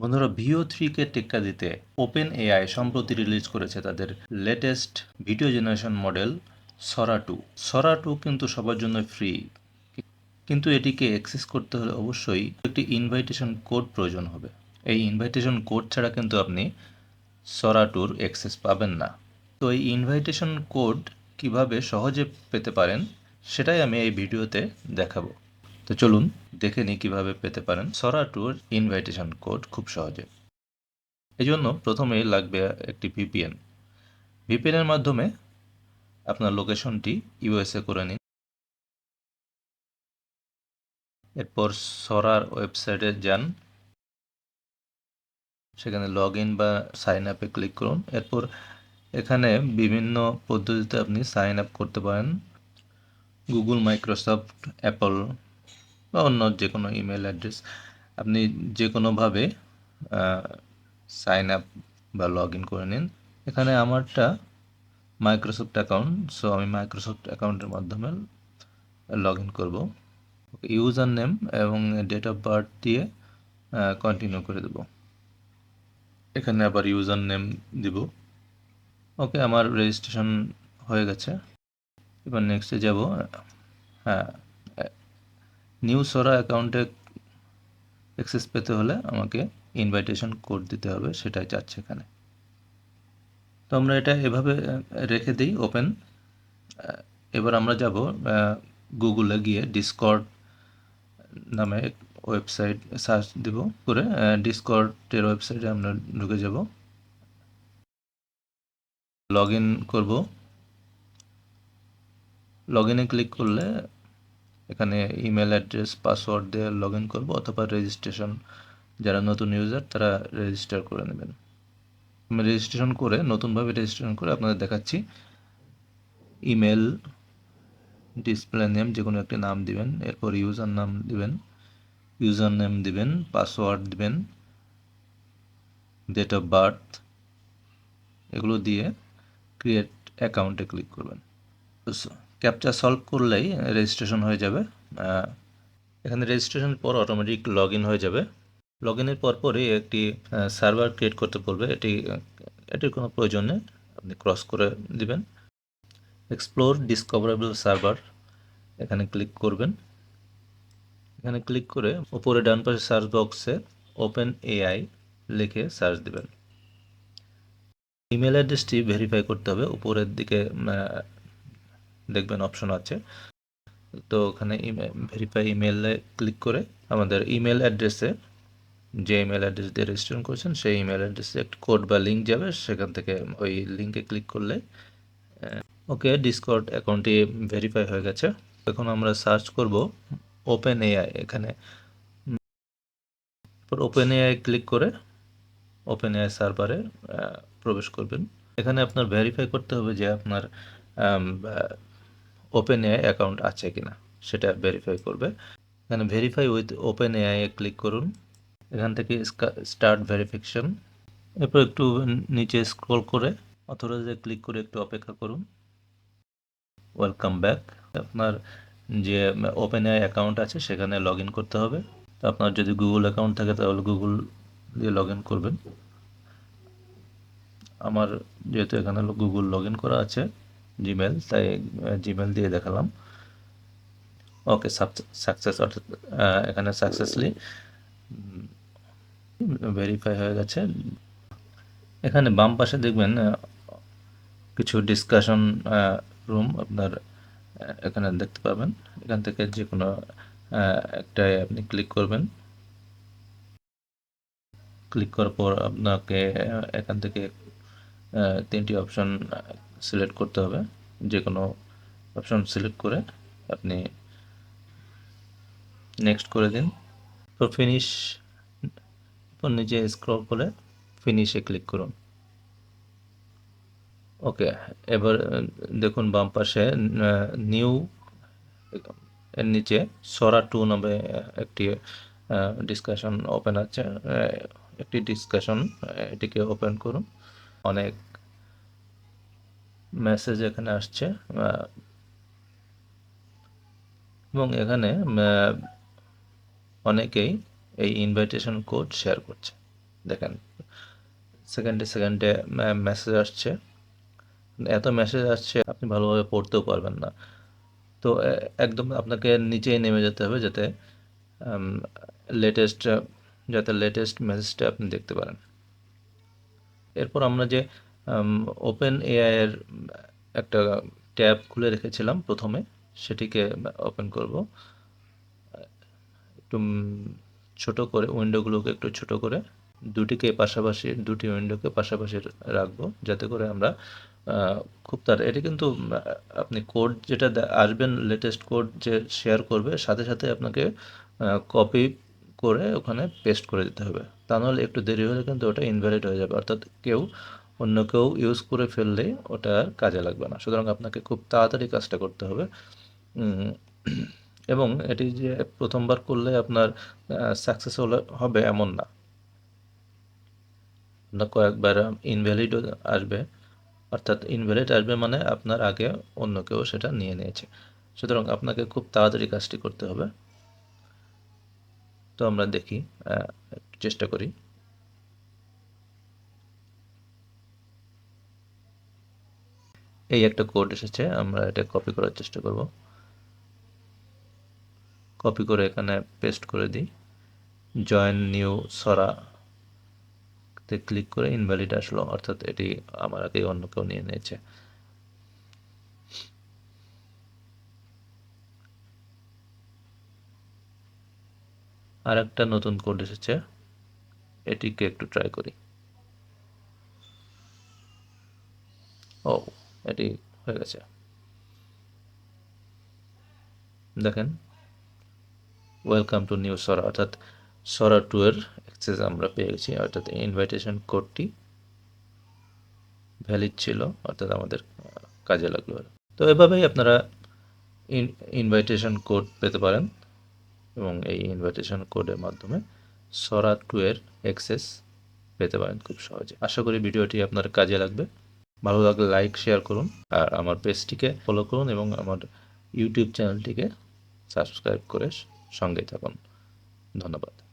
বন্ধুরা ভিও থ্রিকে টেক্কা দিতে ওপেন এআই সম্প্রতি রিলিজ করেছে তাদের latest video generation model Sora two Sora two কিন্তু সবার জন্য ফ্রি কিন্তু এটিকে অ্যাক্সেস করতে হলে অবশ্যই একটি ইনভাইটেশন কোড প্রয়োজন হবে। এই ইনভাইটেশন কোড ছাড়া কিন্তু আপনি সরা টুর অ্যাক্সেস পাবেন না। তো এই ইনভাইটেশন কোড কীভাবে সহজে পেতে পারেন, সেটাই আমি এই ভিডিওতে দেখাবো। তো চলুন দেখে নিই কীভাবে পেতে পারেন সরা টুর ইনভাইটেশন কোড খুব সহজে। এই জন্য প্রথমেই লাগবে একটি ভিপিএন ভিপিএনের মাধ্যমে আপনার লোকেশনটি ইউএসএ করে নিন। এরপর সরার ওয়েবসাইটে যান। সেখানে লগ ইন বা সাইন আপে ক্লিক করুন। এরপর এখানে বিভিন্ন পদ্ধতিতে আপনি সাইন আপ করতে পারেন। গুগল মাইক্রোসফট অ্যাপল বা অন্য যে কোনো ইমেল অ্যাড্রেস আপনি যে কোনোভাবে সাইন আপ বা লগ ইন করে নিন। এখানে আমারটা মাইক্রোসফট অ্যাকাউন্ট সো আমি মাইক্রোসফট অ্যাকাউন্টের মাধ্যমে লগ ইন করব। ইউজার নেম এবং ডেট অফ বার্থ দিয়ে কন্টিনিউ করে দেব। এখানে আবার ইউজার নেম দিব। ওকে, আমার রেজিস্ট্রেশন হয়ে গেছে। এবার নেক্সটে যাব হ্যাঁ। নিউ সরা অ্যাকাউন্টে অ্যাক্সেস পেতে হলে আমাকে ইনভাইটেশন কোড দিতে হবে, সেটাই চাচ্ছে এখানে। তো আমরা এটা এভাবে রেখে দিই ওপেন এবার আমরা যাব গুগলে গিয়ে ডিসকর্ড নামে ওয়েবসাইট সার্চ দিব, করে ডিসকর্ডের ওয়েবসাইটে আমরা ঢুকে যাব। লগ ইন করব। লগ ইনে ক্লিক করলে এখানে ইমেল অ্যাড্রেস পাসওয়ার্ড দিয়ে লগ ইন করব অথবা রেজিস্ট্রেশন যারা নতুন ইউজার তারা রেজিস্টার করে নেবেন। আমি রেজিস্ট্রেশন করে, নতুনভাবে রেজিস্ট্রেশন করে আপনাদের দেখাচ্ছি। ইমেল ডিসপ্লে নেম যে কোনো একটি নাম দিবেন, এরপর ইউজার নাম দিবেন ইউজার নেম দিবেন পাসওয়ার্ড দিবেন ডেট অফ বার্থ এগুলো দিয়ে ক্রিয়েট অ্যাকাউন্টে ক্লিক করবেন। ক্যাপচা সলভ করলেই রেজিস্ট্রেশন হয়ে যাবে। এখানে রেজিস্ট্রেশন পর অটোমেটিক লগ ইন হয়ে যাবে। লগ ইনের পরপরই একটি সার্ভার ক্রিয়েট করতে বলবে। এটি, এটির কোনো প্রয়োজন নেই। আপনি ক্রস করে দিবেন। এক্সপ্লোর ডিসকভারেবল সার্ভার এখানে ক্লিক করবেন। এখানে ক্লিক করে উপরে ডান পাশে সার্চ বক্সে ওপেন এআই লিখে সার্চ দিবেন। ইমেল অ্যাড্রেসটি ভেরিফাই করতে হবে। উপরের দিকে দেখবেন অপশন আছে। তো ওখানে ভেরিফাই ইমেলে ক্লিক করে আমাদের ইমেল অ্যাড্রেসে যে ইমেল অ্যাড্রেস দিয়ে রেজিস্ট্রেশন করেছেন, সেই ইমেল অ্যাড্রেসে একটা কোড বা লিঙ্ক যাবে। সেখান থেকে ওই লিঙ্কে ক্লিক করলে ওকে ডিসকর্ড অ্যাকাউন্টটি ভেরিফাই হয়ে গেছে। এখন আমরা সার্চ করব ওপেন এআই এখানে। ওপেন এআই ক্লিক করে ওপেন এআই সার্ভারে প্রবেশ করবেন। এখানে আপনার ভেরিফাই করতে হবে যে আপনার ওপেন এআই অ্যাকাউন্ট আছে কিনা, সেটা ভেরিফাই করবে। এখানে ভেরিফাই উইথ ওপেন এআই এ ক্লিক করুন। এখান থেকে স্টার্ট ভেরিফিকেশন এরপর একটু নিচে স্ক্রল করে অথরাইজে ক্লিক করে একটু অপেক্ষা করুন। ওয়েলকাম ব্যাক আপনার যে ওপেন এআই অ্যাকাউন্ট আছে, সেখানে লগ করতে হবে। তো আপনার যদি গুগল অ্যাকাউন্ট থাকে, তাহলে গুগল দিয়ে লগ করবেন। আমার যেহেতু এখানে গুগল লগ করা আছে জিমেল তাই জিমেল দিয়ে দেখালাম। ওকে সাকসেস অর্থাৎ এখানে সাকসেসলি ভেরিফাই হয়ে গেছে। এখানে বাম পাশে দেখবেন কিছু ডিসকাশন রুম আপনার এখানে দেখতে পাবেন। এখান থেকে যে কোনো একটাই আপনি ক্লিক করবেন। ক্লিক করার পর আপনাকে এখান থেকে তিনটি অপশন সিলেক্ট করতে হবে। যে কোনো অপশন সিলেক্ট করে আপনি নেক্সট করে দিন। তো ফিনিশ নিচে স্ক্রল করে ফিনিশে ক্লিক করুন। ওকে এবার, দেখুন বাম পাশে নিউ এর নিচে সরা টু নামে একটি ডিসকাশন ওপেন আছে। একটি ডিসকাশন এটিকে ওপেন করুন। অনেক মেসেজ এখানে আসছে এবং এখানে অনেকেই এই ইনভাইটেশন কোড শেয়ার করছে। দেখেন সেকেন্ডে সেকেন্ডে মেসেজ আসছে। এত মেসেজ আসছে, আপনি ভালোভাবে পড়তেও পারবেন না। তো একদম আপনাকে নিচেই নেমে যেতে হবে যাতে লেটেস্ট যাতে লেটেস্ট মেসেজটা আপনি দেখতে পারেন। এরপর আমরা যে ওপেন এআই এর একটা ট্যাব খুলে রেখেছিলাম প্রথমে, সেটিকে ওপেন করব। একটু ছোট করে, উইন্ডোগুলোকে একটু ছোট করে, দুটিকে পাশাপাশি, দুটি উইন্ডোকে পাশাপাশি রাখব, যাতে করে আমরা খুব তার, এটি কিন্তু আপনি কোড যেটা আসবেন লেটেস্ট কোড যে শেয়ার করবে, সাথে সাথে আপনাকে কপি করে ওখানে পেস্ট করে দিতে হবে। তা নাহলে একটু দেরি হলে কিন্তু ওটা ইনভ্যালিড হয়ে যাবে। অর্থাৎ কেউ অন্য কেউ ইউজ করে ফেললেই ওটা আর কাজে লাগবে না। সুতরাং আপনাকে খুব তাড়াতাড়ি কাজটা করতে হবে। এবং এটি যে প্রথমবার করলে আপনার সাকসেস হবে এমন না। আপনার কয়েকবার ইনভ্যালিড আসবে, অর্থাৎ ইনভ্যালিড আসবে মানে আপনার আগে অন্য কেউ সেটা নিয়ে নিয়েছে। সুতরাং আপনাকে খুব তাড়াতাড়ি কাজটি করতে হবে। তো আমরা দেখি চেষ্টা করি। এই একটা কোড এসেছে, আমরা এটা কপি করার চেষ্টা করব। কপি করে এখানে পেস্ট করে দিই। জয়েন নিউ সরা তে ক্লিক করে ইনভ্যালিড আসলো, অর্থাৎ এটি আমার আগে অন্য কেউ নিয়ে নিয়েছে। আর একটা নতুন কোড এসেছে, এটিকে একটু ট্রাই করি। ও এটি হয়ে গেছে। দেখেন ওয়েলকাম টু নিউ সরা অর্থাৎ সরা টু এর অ্যাক্সেস আমরা পেয়ে গেছি, অর্থাৎ ইনভাইটেশন কোডটি ভ্যালিড ছিল, অর্থাৎ আমাদের কাজে লাগল। তো এভাবেই আপনারা ইনভাইটেশন কোড পেতে পারেন এবং এই ইনভাইটেশন কোডের মাধ্যমে সরা টু এর অ্যাক্সেস পেতে পারেন খুব সহজে। আশা করি ভিডিওটি আপনার কাজে লাগবে। ভালো লাগলে লাইক শেয়ার করুন, আর আমার পেজটিকে ফলো করুন এবং আমার ইউটিউব চ্যানেলটিকে সাবস্ক্রাইব করে সঙ্গে থাকুন। ধন্যবাদ।